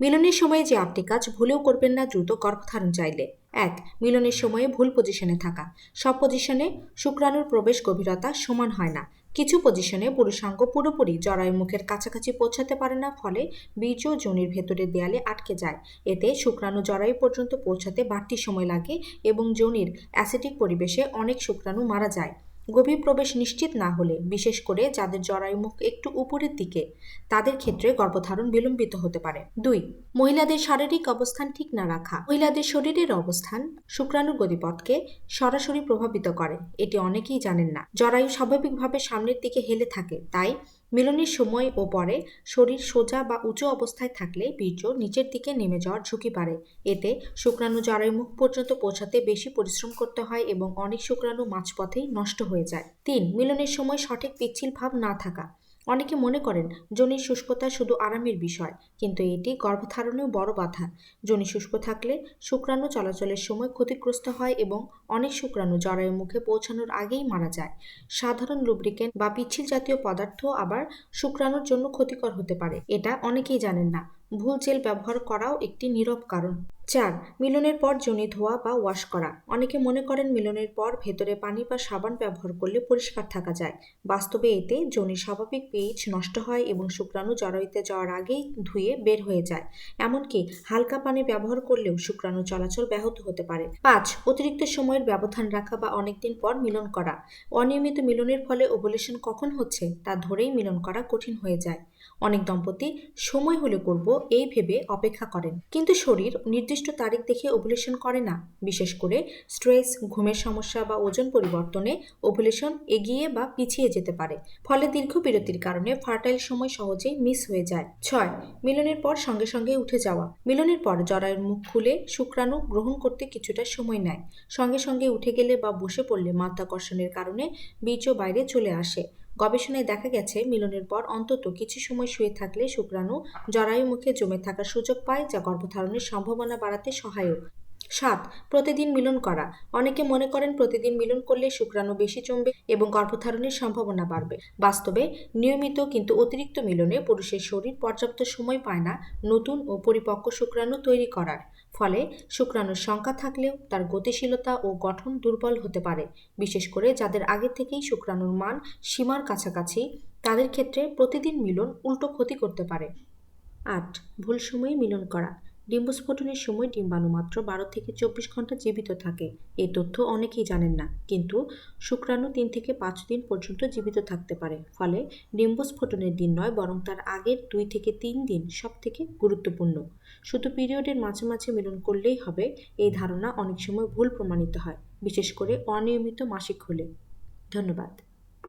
মিলনের সময়ে যে আটটি কাজ ভুলেও করবেন না, দ্রুত গর্ভধারণ চাইলে। এক, মিলনের সময়ে ভুল পজিশনে থাকা। সব পজিশনে শুক্রাণুর প্রবেশ গভীরতা সমান হয় না। কিছু পজিশনে পুরুষাঙ্গ পুরোপুরি জরায়ু মুখের কাছাকাছি পৌঁছাতে পারে না, ফলে বীর্য যোনির ভেতরের দেয়ালে আটকে যায়। এতে শুক্রাণু জরায়ু পর্যন্ত পৌঁছাতে বাড়তি সময় লাগে এবং যোনির অ্যাসিডিক পরিবেশে অনেক শুক্রাণু মারা যায়। গভীর প্রবেশ নিশ্চিত না হলে, বিশেষ করে যাদের জরায়ু মুখ একটু উপরের দিকে, তাদের ক্ষেত্রে গর্ভধারণ বিলম্বিত হতে পারে। দুই, মহিলাদের শারীরিক অবস্থান ঠিক না রাখা। মহিলাদের শরীরের অবস্থান শুক্রাণুর গতিপথকে সরাসরি প্রভাবিত করে। এটি অনেকেই জানেন না। জরায়ু স্বাভাবিকভাবে সামনের দিকে হেলে থাকে, তাই মিলনের সময় ও পরে শরীর সোজা বা উঁচু অবস্থায় থাকলে বীর্য নিচের দিকে নেমে যাওয়ার ঝুঁকি বাড়ে। এতে শুক্রাণু জরায়ু মুখ পর্যন্ত পৌঁছাতে বেশি পরিশ্রম করতে হয় এবং অনেক শুক্রাণু মাঝপথেই নষ্ট হয়ে যায়। তিন, মিলনের সময় সঠিক পিচ্ছিল ভাব না থাকা। অনেকে মনে করেন যোনির শুষ্কতা শুধু আরামের বিষয়, কিন্তু এটি গর্ভধারণেও বড় বাধা। যোনি শুষ্ক থাকলে শুক্রাণু চলাচলের সময় ক্ষতিগ্রস্ত হয় এবং অনেক শুক্রাণু জরায়ু মুখে পৌঁছানোর আগেই মারা যায়। সাধারণ লুব্রিকেন্ট বা পিচ্ছিল জাতীয় পদার্থ আবার শুক্রাণুর জন্য ক্ষতিকর হতে পারে। এটা অনেকেই জানেন না। ভুল জেল ব্যবহার করাও একটি নীরব কারণ। চার মিলনের পর যোনি ধোয়া বা ওয়াশ করা। অনেকে মনে করেন মিলনের পর ভেতরে পানি বা সাবান ব্যবহার করলে পরিষ্কার থাকা যায়। বাস্তবে এতে যোনির স্বাভাবিক পিএইচ নষ্ট হয় এবং শুক্রাণু জরায়ুতে যাওয়ার আগেই ধুয়ে বের হয়ে যায়। এমনকি হালকা পানি ব্যবহার করলেও শুক্রাণু চলাচল ব্যাহত হতে পারে। পাঁচ, অতিরিক্ত সময়ের ব্যবধান রাখা বা অনেকদিন পর মিলন করা। অনিয়মিত মিলনের ফলে ওভুলেশন কখন হচ্ছে তা ধরেই মিলন করা কঠিন হয়ে যায়। অনেক দম্পতি সময় হলে করব এই ভেবে অপেক্ষা করেন। কিন্তু শরীর নির্দিষ্ট তারিখ দেখে ওভুলেশন করে না। বিশেষ করে স্ট্রেস ঘুমের সমস্যা বা ওজন পরিবর্তনে ওভুলেশন এগিয়ে বা পিছিয়ে যেতে পারে। ফলে দীর্ঘ বিরতির কারণে ফার্টাইল সময় সহজেই মিস হয়ে যায়। ছয়, মিলনের পর সঙ্গে সঙ্গে উঠে যাওয়া। মিলনের পর জরায়ুর মুখ খুলে শুক্রাণু গ্রহণ করতে কিছুটা সময় নেয়। সঙ্গে সঙ্গে উঠে গেলে বা বসে পড়লে মাধ্যাকর্ষণের কারণে বীর্য বাইরে চলে আসে। গবেষণায় দেখা গেছে, মিলনের পর অন্তত কিছু সময় শুয়ে থাকলে শুক্রাণু জরায়ু মুখে জমে থাকার সুযোগ পায়, যা গর্ভধারণের সম্ভাবনা বাড়াতে সহায়ক। সাত প্রতিদিন মিলন করা। অনেকে মনে করেন প্রতিদিন মিলন করলে শুক্রাণু বেশি জমবে এবং গর্ভধারণের সম্ভাবনা বাড়বে। বাস্তবে, নিয়মিত কিন্তু অতিরিক্ত মিলনে পুরুষের শরীর পর্যাপ্ত সময় পায় না নতুন ও পরিপক্ক শুক্রাণু তৈরি করার। ফলে, শুক্রাণুর সংখ্যা থাকলেও তার গতিশীলতা ও গঠন দুর্বল হতে পারে। বিশেষ করে যাদের আগে থেকেই শুক্রাণুর মান সীমার কাছাকাছি, তাদের ক্ষেত্রে প্রতিদিন মিলন উল্টো ক্ষতি করতে পারে। আট, ভুল সময়ে মিলন করা। ডিম্বস্ফোটনের সময় ডিম্বাণু মাত্র বারো থেকে চব্বিশ ঘণ্টা জীবিত থাকে। এই তথ্য অনেকেই জানেন না, কিন্তু শুক্রাণু তিন থেকে পাঁচ দিন পর্যন্ত জীবিত থাকতে পারে। ফলে ডিম্বস্ফোটনের দিন নয়, বরং তার আগের দুই থেকে তিন দিন সব থেকে গুরুত্বপূর্ণ। শুধু পিরিয়ডের মাঝে মাঝে মিলন করলেই হবে, এই ধারণা অনেক সময় ভুল প্রমাণিত হয়, বিশেষ করে অনিয়মিত মাসিক হলে। ধন্যবাদ।